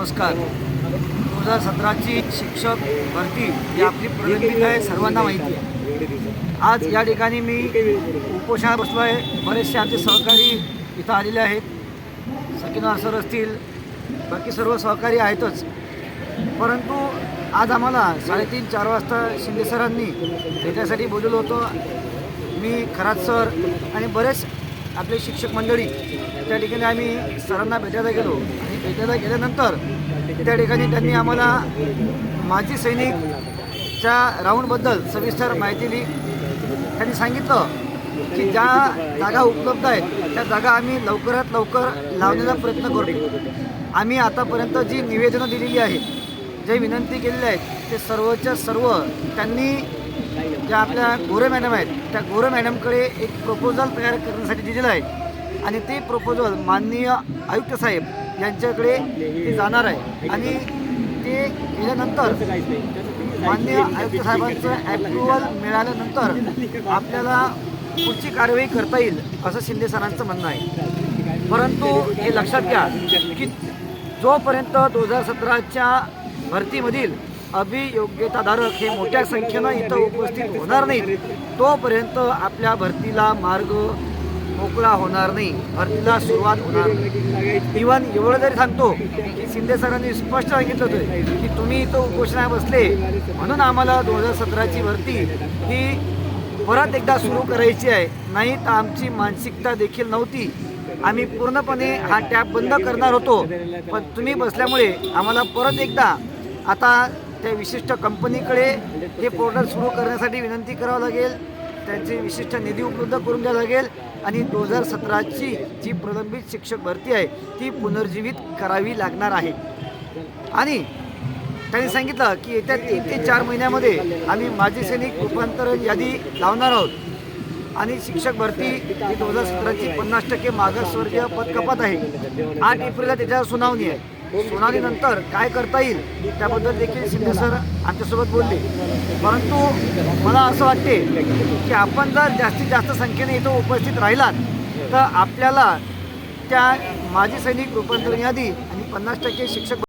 नमस्कार. दोन हजार सतराची शिक्षक भरती ही आपली प्रलंबित आहे सर्वांना माहिती आहे. आज या ठिकाणी मी उपोषणात बसलो आहे बरेचसे आमचे सहकारी इथं आलेले आहेत. सकिना सर असतील बाकी सर्व सहकारी आहेतच. परंतु आज आम्हाला साडेतीन चार वाजता शिंदे सरांनी त्याच्यासाठी बोलवलं होतं. मी खरात सर आणि बरेच आपले शिक्षक मंडळी त्या ठिकाणी आम्ही सरांना भेटायला गेलो. आणि भेटायला गेल्यानंतर त्या ठिकाणी त्यांनी आम्हाला माजी सैनिकच्या राऊंडबद्दल सविस्तर माहिती दिली. त्यांनी सांगितलं की ज्या जागा उपलब्ध आहेत त्या जागा आम्ही लवकरात लवकर लावण्याचा प्रयत्न करतो. आम्ही आतापर्यंत जी निवेदनं दिलेली आहेत जे विनंती केलेली आहेत ते सर्वच्या सर्व त्यांनी ज्या आपल्या गोरे मॅडम आहेत त्या गोरे मॅडमकडे एक प्रपोजल तयार करण्यासाठी दिलेलं आहे. आणि ते प्रपोजल माननीय आयुक्त साहेब यांच्याकडे ते जाणार आहे. आणि ते गेल्यानंतर माननीय आयुक्त साहेबांचं ॲप्रुव्हल मिळाल्यानंतर आपल्याला पुढची कारवाई करता येईल असं शिंदे सरांचं म्हणणं आहे. परंतु हे लक्षात घ्या की जोपर्यंत दोन हजार सतराच्या भरतीमधील अभियोग्यताधारक हे मोठ्या संख्येनं इथं उपस्थित होणार नाहीत. तोपर्यंत आपल्या भरतीला मार्ग मोकळा होणार नाही. भरतीला सुरुवात होणार नाही. इवन एवढं जरी सांगतो की शिंदे सरांनी स्पष्ट सांगितलं होतं की तुम्ही इथं उपोषणा बसले. म्हणून आम्हाला दोन हजार सतराची भरती ही परत एकदा सुरू करायची आहे. नाही तर आमची मानसिकता देखील नव्हती. आम्ही पूर्णपणे हा टॅप बंद करणार होतो. पण तुम्ही बसल्यामुळे आम्हाला परत एकदा आता त्या विशिष्ट कंपनीकडे हे पोर्टल सुरू करण्यासाठी विनंती करावं लागेल. त्यांचे विशिष्ट निधी उपलब्ध करून द्यावा लागेल. आणि दोन हजार सतराची जी प्रलंबित शिक्षक भरती आहे ती पुनर्जीवित करावी लागणार आहे. आणि त्यांनी सांगितलं की येत्या तीन ते चार महिन्यामध्ये आम्ही माजी सैनिक रूपांतरण यादी लावणार आहोत. आणि शिक्षक भरती ही दोन हजार सतराची पन्नास टक्के मागासवर्गीय पदकपात आहे. आठ एप्रिलला त्याच्यावर सुनावणी आहे. सोनालीनंतर काय करता येईल त्याबद्दल देखील शिंदे सर आमच्यासोबत बोलले. परंतु मला असं वाटते की आपण जर जास्तीत जास्त संख्येने इथं उपस्थित राहिलात तर आपल्याला त्या माजी सैनिक रूपांतरण यादी आणि पन्नास टक्के शिक्षक